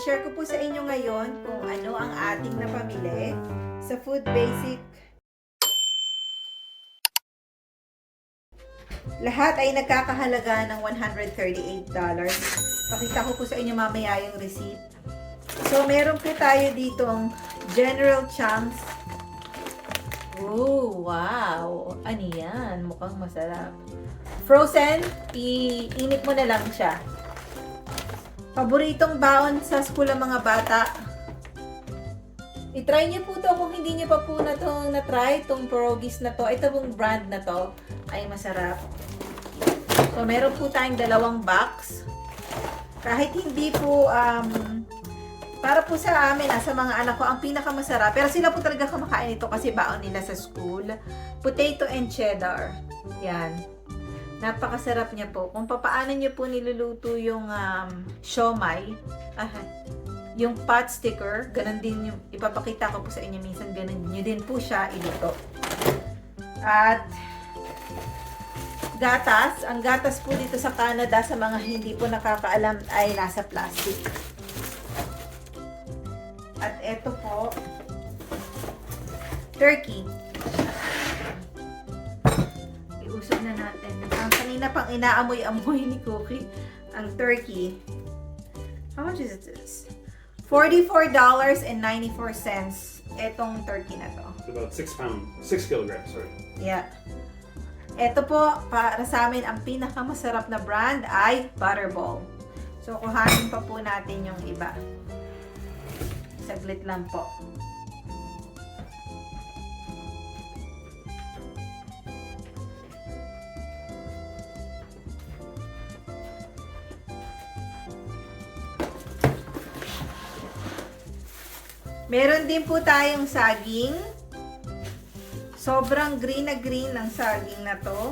i-share ko po sa inyo ngayon kung ano ang ating napamili sa Food Basic. Lahat ay nagkakahalaga ng $138. Pakita ko po sa inyo mamaya yung receipt. So, meron po tayo ditong General Chunks. Oh, wow! Ano yan? Mukhang masarap. Frozen, iinit mo na lang siya. Paboritong baon sa school ng mga bata. I-try niyo po to kung hindi niyo pa po na to na-try, itong pierogies na to. Ito pong brand na to ay masarap. So, meron po tayong dalawang box. Kahit hindi po, um, para po sa amin, ah, sa mga anak ko, ang pinakamasarap. Pero sila po talaga kumakain ito kasi baon nila sa school. Potato and cheddar. Yan. Napakasarap niya po. Kung papaano niyo po niluluto yung um, siomay, ah, yung pot sticker, ganun din yung ipapakita ko po sa inyo minsan, ganun niyo din po siya iluto. At gatas, ang gatas po dito sa Canada sa mga hindi po nakakaalam ay nasa plastic. At eto po, turkey. Iusog na natin. Ang kanina pang inaamoy-amoy ni Cookie, ang turkey. How much is this? $44.94 etong turkey na to. It's about six pound, six kilograms, sorry. Yeah. Ito po, para sa amin, ang pinakamasarap na brand ay Butterball. So, kuhanin pa po natin yung iba. Saglit lang po. Meron din po tayong saging. Sobrang green na green ng saging na to.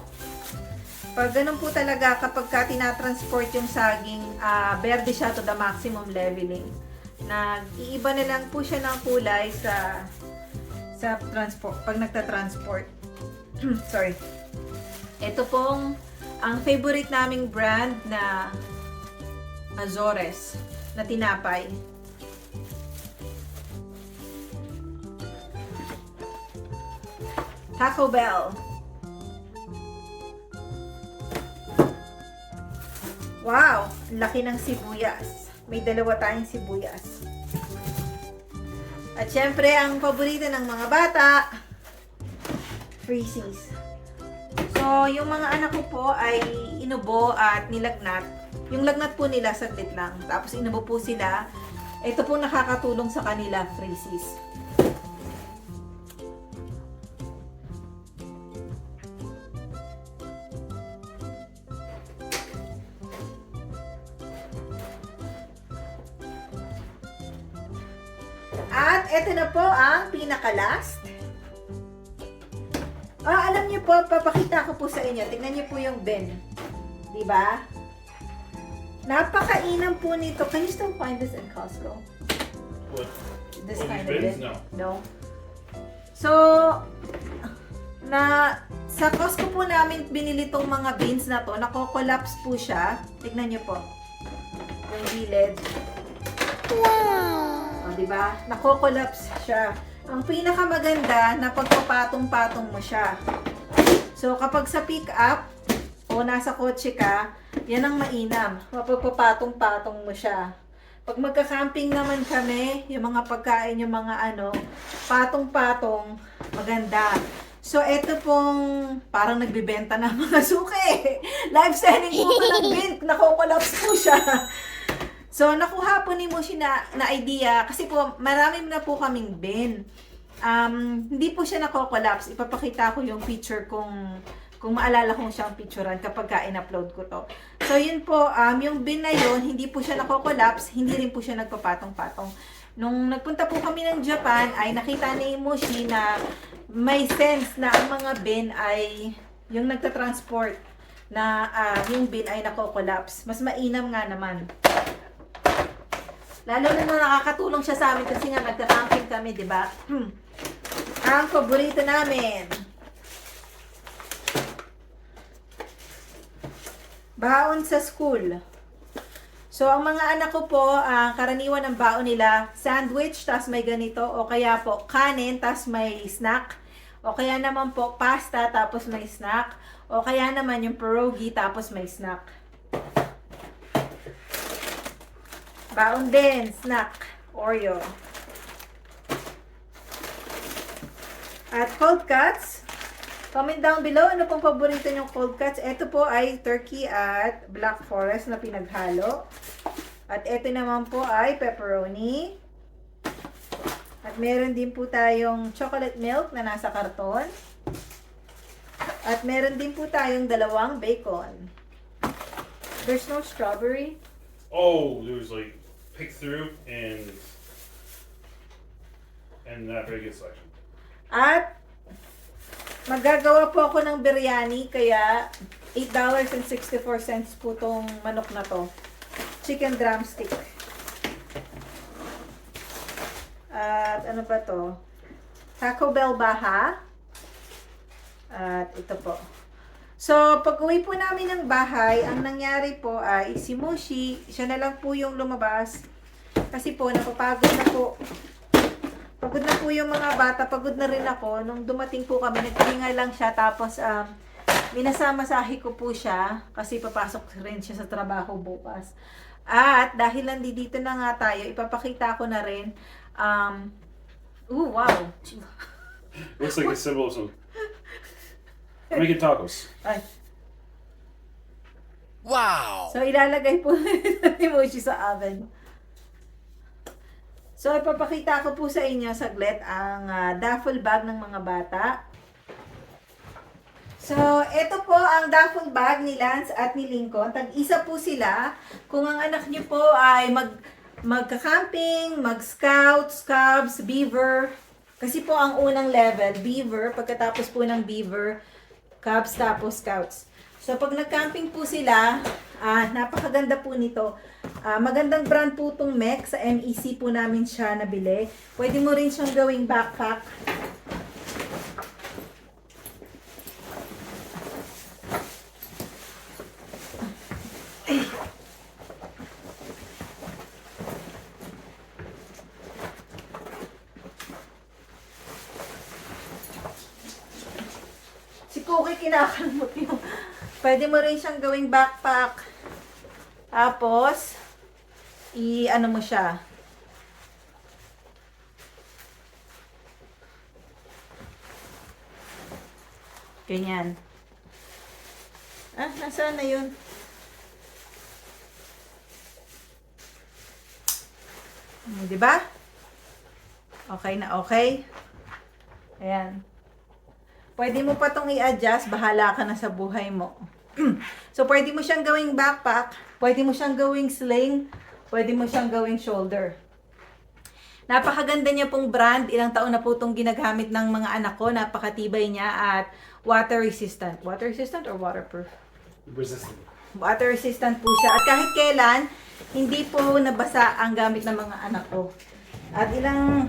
Pag ganun po talaga, kapag ka tinatransport yung saging, ah verde siya to the maximum leveling. Nag-iiba na lang po siya ng kulay sa sa transport, pag nagta-transport. Sorry. Ito pong ang favorite naming brand na Azores na tinapay. Taco Bell. Wow! Laki ng sibuyas. May dalawa tayong sibuyas. At syempre, ang paborito ng mga bata, Reese's. So, yung mga anak ko po ay inubo at nilagnat. Yung lagnat po nila saglit lang. Tapos inubo po sila. Ito po nakakatulong sa kanila, Reese's. Niyo po, papakita ko po sa inyo. Tingnan niyo po yung bin. Di ba? Napakainam po nito. Can you still find this in Costco? What? This kind of bin? No. No. So, na sa Costco po namin binili tong mga beans na to. Nako-collapse po siya. Tignan niyo po. Yung gilid. Wow! O, di ba? Nako-collapse siya. Ang pinakamaganda na pagpapatong-patong mo siya. So, kapag sa pick up o nasa kotse ka, yan ang mainam. Mapagpapatong-patong mo siya. Pag magka-camping naman kami, yung mga pagkain, yung mga ano, patong-patong, maganda. So, ito pong parang nagbibenta ng mga suki. Live selling po ito ng bin. Nako-collapse po siya. So, nakuha po ni Moshi na, na idea kasi po marami na po kaming bin. Um, hindi po siya nako-collapse. Ipapakita ko yung picture kung kung maalala kong siyang picturean kapag ka in-upload ko to. So, yun po, um, yung bin na yun, hindi po siya nako-collapse, hindi rin po siya nagpapatong-patong. Nung nagpunta po kami ng Japan, ay nakita ni Moshi na may sense na ang mga bin ay yung nagta-transport na ah, yung bin ay nako-collapse. Mas mainam nga naman. Lalo na na nakakatulong siya sa amin kasi nga nagka-camping kami, di ba? Ang paborito namin. Baon sa school. So, ang mga anak ko po, ang karaniwan ng baon nila, sandwich, tas may ganito, o kaya po, kanin, tas may snack. O kaya naman po, pasta, tapos may snack. O kaya naman yung pierogi, tapos may snack. Baon din, snack, Oreo. At cold cuts, comment down below ano pong paborito nyong cold cuts. Ito po ay turkey at black forest na pinaghalo. At ito naman po ay pepperoni. At meron din po tayong chocolate milk na nasa karton. At meron din po tayong dalawang bacon. There's no strawberry. Oh, there was like pick through and and not very good selection. At magagawa po ako ng biryani kaya $8.64 po tong manok na to. Chicken drumstick. At ano ba to? Taco Bell Baha. At ito po. So, pag uwi po namin ng bahay, ang nangyari po ay si Mushi, siya na lang po yung lumabas. Kasi po, napapagod na po po yung mga bata, pagod na rin ako. Nung dumating po kami, nagpahinga lang siya. Tapos, um, minasamasahe ko po siya kasi papasok rin siya sa trabaho bukas. At dahil nandito na nga tayo, ipapakita ko na rin. Um, ooh, wow. Looks like a symbol of some. I'm making tacos. Ay. Wow! So, ilalagay po ni Moshi sa oven. So, ipapakita ko po sa inyo saglit ang ah, duffel bag ng mga bata. So, ito po ang duffel bag ni Lance at ni Lincoln. Tag-isa po sila. Kung ang anak niyo po ay mag magka-camping, mag-scout, scouts, beaver. Kasi po ang unang level, beaver. Pagkatapos po ng beaver, cubs, tapos scouts. So, pag nag-camping po sila, ah, napakaganda po nito. Ah, magandang brand po itong MEC. Sa MEC po namin siya nabili. Pwede mo rin siyang gawing backpack. Si Cookie kinakalmot yung... Pwede mo rin siyang gawing backpack. Tapos, i-ano mo siya. Ganyan. Ah, nasaan na yun? Hmm, Di ba? Okay na okay. Ayan. Pwede mo pa tong i-adjust, bahala ka na sa buhay mo. so, pwede mo siyang gawing backpack, pwede mo siyang gawing sling, pwede mo siyang gawing shoulder. Napakaganda niya pong brand. Ilang taon na po itong ginagamit ng mga anak ko. Napakatibay niya at water resistant. Water resistant or waterproof? Resistant. Water resistant po siya. At kahit kailan, hindi po nabasa ang gamit ng mga anak ko. At ilang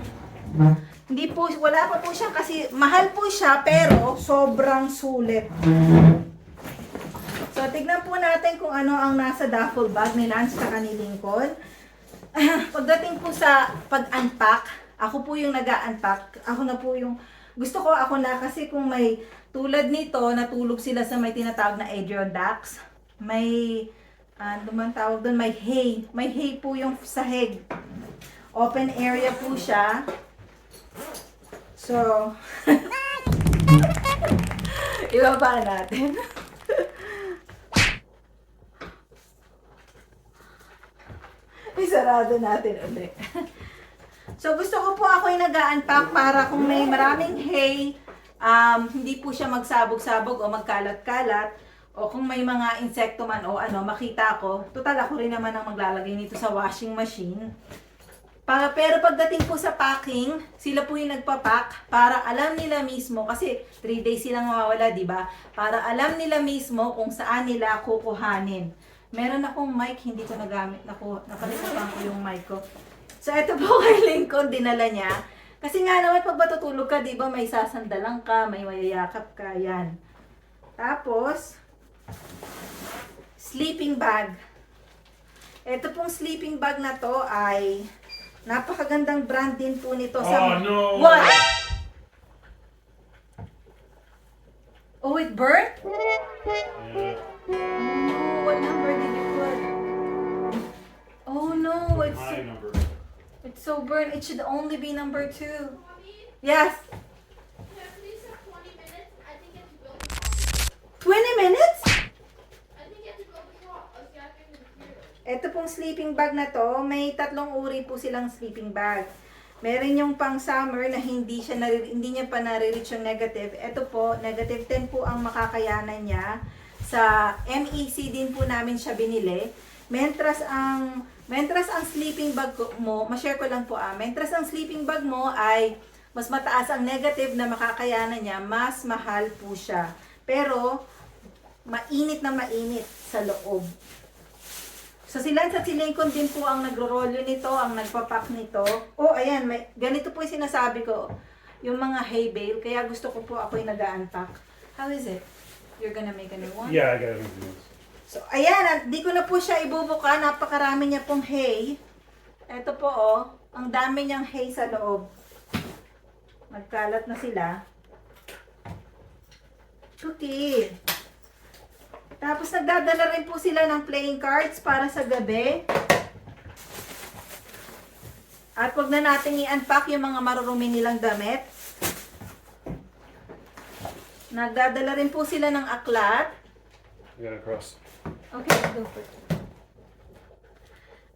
hindi po, wala pa po siya kasi mahal po siya pero sobrang sulit. So, tignan po natin kung ano ang nasa duffel bag ni Lance at ni Lincoln. Pagdating po sa pag-unpack, ako po yung nag-unpack. Ako na po yung, gusto ko ako na kasi kung may tulad nito, natulog sila sa may tinatawag na Adrian May, ano man tawag doon, may hay. May hay po yung sahig. Open area po siya. So, ibaba natin. Isarado natin ulit. so, gusto ko po ako yung nag-unpack para kung may maraming hay, um, hindi po siya magsabog-sabog o magkalat-kalat. O kung may mga insekto man o ano, makita ko. Total, ako rin naman ang maglalagay nito sa washing machine. Para, pero pagdating po sa packing, sila po yung nagpapack para alam nila mismo, kasi 3 days silang mawawala, di ba? Para alam nila mismo kung saan nila kukuhanin. Meron akong mic, hindi ko nagamit. Naku, nakalimutan ko yung mic ko. So, ito po kay Lincoln, dinala niya. Kasi nga naman, pag matutulog ka, di ba, may sasandalang ka, may mayayakap ka, yan. Tapos, sleeping bag. Ito pong sleeping bag na to ay napakagandang brand din po nito Oh sa no! What? Oh, it burnt? Burnt. It should only be number two. Yes, Can I please have 20 minutes? I think it's built the 20 minutes? I think it's built the shop. I was yapping in the computer. Ito pong sleeping bag na to, may tatlong uri po silang sleeping bag. Meron yung pang summer na hindi siya nare- hindi niya pa nare-reach yung negative. Ito po, negative 10 po ang makakayanan niya. Sa MEC din po namin siya binili. Mentras ang mentras ang sleeping bag mo, ma-share ko lang po ah. Mentras ang sleeping bag mo ay mas mataas ang negative na makakayanan niya, mas mahal po siya. Pero mainit na mainit sa loob. So sila sa Lincoln din po ang nagro-rolyo nito, ang nagpapak nito. Oh, ayan, may, ganito po yung sinasabi ko. Yung mga hay bale, kaya gusto ko po ako yung nag-unpack. How is it? You're gonna make a new one? Yeah, I got it. So, ayan, di ko na po siya ibubuka. Napakarami niya pong hay. Ito po, oh. Ang dami niyang hay sa loob. Nagkalat na sila. Tuki. Tapos nagdadala rin po sila ng playing cards para sa gabi. At wag na natin i-unpack yung mga marurumi nilang damit. Nagdadala rin po sila ng aklat. It across. Okay, go for it.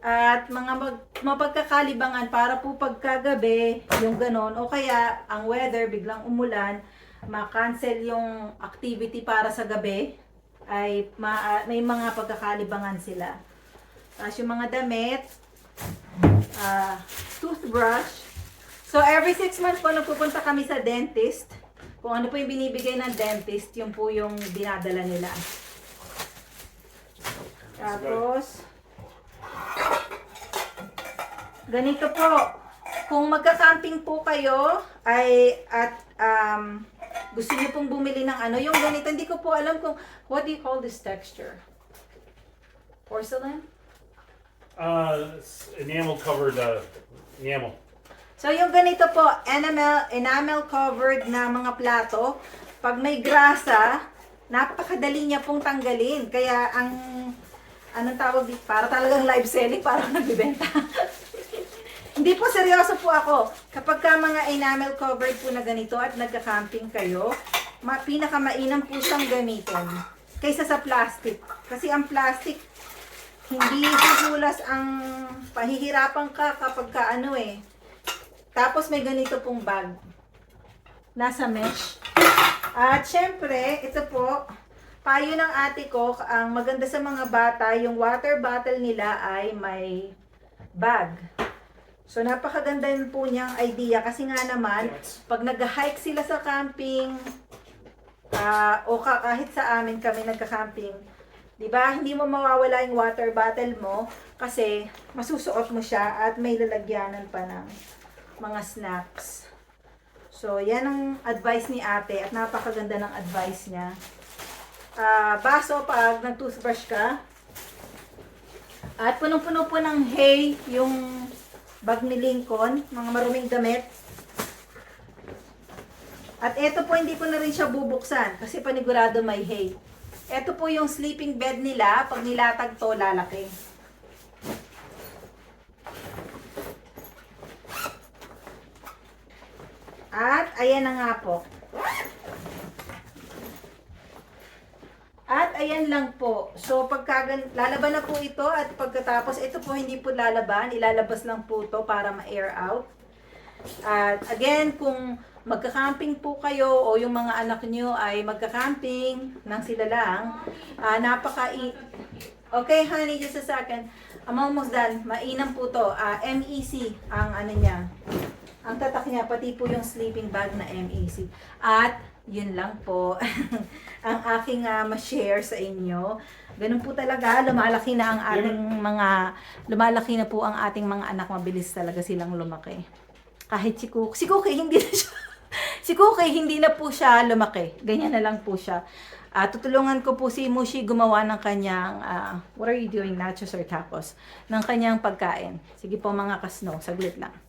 At mga mag, mapagkakalibangan para po pagkagabi, yung ganon, o kaya ang weather, biglang umulan, ma-cancel yung activity para sa gabi, ay ma- may mga pagkakalibangan sila. Tapos yung mga damit, ah, toothbrush. So every six months po nagpupunta kami sa dentist. Kung ano po yung binibigay ng dentist, yun po yung dinadala nila. Tapos, ganito po. Kung magka-camping po kayo, ay at um, gusto niyo pong bumili ng ano, yung ganito, hindi ko po alam kung, what do you call this texture? Porcelain? Uh, it's enamel covered. Uh, enamel. So, yung ganito po, enamel, enamel covered na mga plato, pag may grasa, napakadali niya pong tanggalin. Kaya ang, anong tawag dito? Para talagang live selling, parang nagbibenta. Hindi po, seryoso po ako. Kapag ka mga enamel covered po na ganito at nagka-camping kayo, ma pinakamainam po siyang gamitin kaysa sa plastic. Kasi ang plastic, hindi huhulas ang pahihirapan ka kapag ka ano eh, tapos may ganito pong bag. Nasa mesh. At syempre, ito po, payo ng ate ko, ang maganda sa mga bata, yung water bottle nila ay may bag. So, napakaganda yun po niyang idea kasi nga naman, pag nag-hike sila sa camping, ah, o ka, kahit sa amin kami nagka-camping, di ba, hindi mo mawawala yung water bottle mo kasi masusuot mo siya at may lalagyanan pa ng mga snacks. So, yan ang advice ni ate at napakaganda ng advice niya. Ah, baso pag nag-toothbrush ka. At punong-puno po ng hay yung bag ni Lincoln, mga maruming damit. At ito po hindi ko na rin siya bubuksan kasi panigurado may hay. Ito po yung sleeping bed nila, pag nilatag to lalaki. At ayan na nga po. At ayan lang po. So pagka gan- lalaban na po ito at pagkatapos ito po hindi po lalaban, ilalabas lang po ito para ma-air out. At again, kung magka-camping po kayo o yung mga anak nyo ay magka-camping nang sila lang, ah, napaka Okay, honey, just a second. Almost done. Mainam po to. Ah, MEC ang ano niya. Ang tatak niya, pati po yung sleeping bag na MEC. At, yun lang po. ang aking ah, ma-share sa inyo. Ganun po talaga, lumalaki na ang ating mga, lumalaki na po ang ating mga anak. Mabilis talaga silang lumaki. Kahit si Cookie, si Cookie hindi na siya, si Cookie hindi na po siya lumaki. Ganyan na lang po siya. Ah, tutulungan ko po si Mushi gumawa ng kanyang, ah, what are you doing, nachos or tacos? Ng kanyang pagkain. Sige po mga kasno, saglit lang.